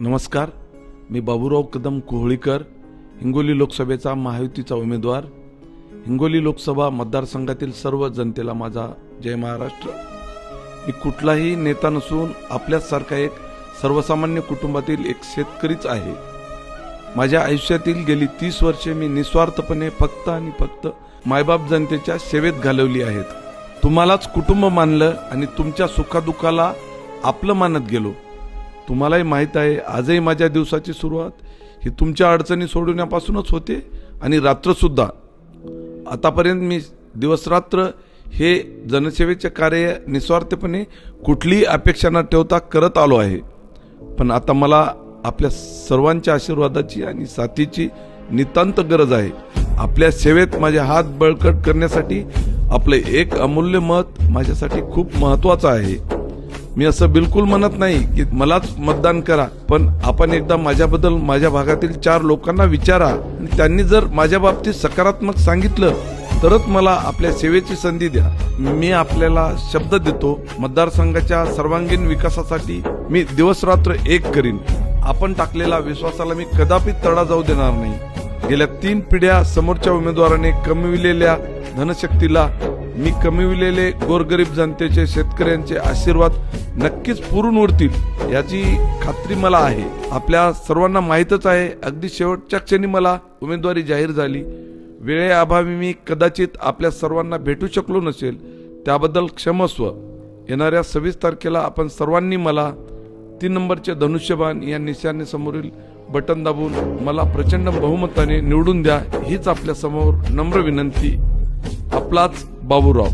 नमस्कार मी बाबूराव कदम कोहळीकर हिंगोली लोकसभेचा महायुतीचा उमेदवार हिंगोली लोकसभा मतदारसंघातील सर्व जनतेला माझा जय महाराष्ट्र. मी कुठलाही नेता नसून आपल्यासारखा एक सर्वसामान्य कुटुंबातील एक शेतकरीच आहे. माझ्या आयुष्यातील गेली तीस वर्षे मी निस्वार्थपणे फक्त आणि फक्त मायबाप जनतेच्या सेवेत घालवली आहेत. तुम्हालाच कुटुंब मानलं आणि तुमच्या सुखादुखाला आपलं मानत गेलो. तुम्हालाही माहीत आहे आजही माझ्या दिवसाची सुरुवात ही तुमच्या अडचणी सोडवण्यापासूनच होते आणि रात्रसुद्धा. आतापर्यंत मी दिवसरात्र हे जनसेवेचे कार्य निस्वार्थपणे कुठलीही अपेक्षा न ठेवता करत आलो आहे. पण आता मला आपल्या सर्वांच्या आशीर्वादाची आणि साथीची नितांत गरज आहे. आपल्या सेवेत माझे हात बळकट करण्यासाठी आपले एक अमूल्य मत माझ्यासाठी खूप महत्वाचं आहे. मी असं बिलकुल म्हणत नाही की मलाच मतदान करा पण आपण एकदा माझ्याबद्दल माझ्या भागातील चार लोकांना विचारा. आणि त्यांनी जर माझ्या बाबतीत सकारात्मक सांगितलं तरच मला आपल्या सेवेची संधी द्या. मी आपल्याला शब्द देतो मतदारसंघाच्या सर्वांगीण विकासासाठी मी दिवसरात्र एक करीन. आपण टाकलेला विश्वासाला मी कदापि तडा जाऊ देणार नाही. गेल्या तीन पिढ्या समोरच्या उमेदवाराने कमविलेल्या धनशक्तीला मी कमविलेले गोरगरीब जनतेचे शेतकऱ्यांचे आशीर्वाद नक्कीच पुरून उरतील याची खात्री मला आहे. आपल्या सर्वांना माहीतच आहे अगदी शेवटच्या क्षणी मला उमेदवारी जाहीर झाली. वेळेअभावी मी कदाचित आपल्या सर्वांना भेटू शकलो नसेल त्याबद्दल क्षमस्व. येणाऱ्या सव्वीस तारखेला आपण सर्वांनी मला तीन नंबरचे धनुष्यबाण या निशाणे समोरील बटन दाबून मला प्रचंड बहुमताने निवडून द्या हीच आपल्यासमोर नम्र विनंती. आपलाच Bavurov.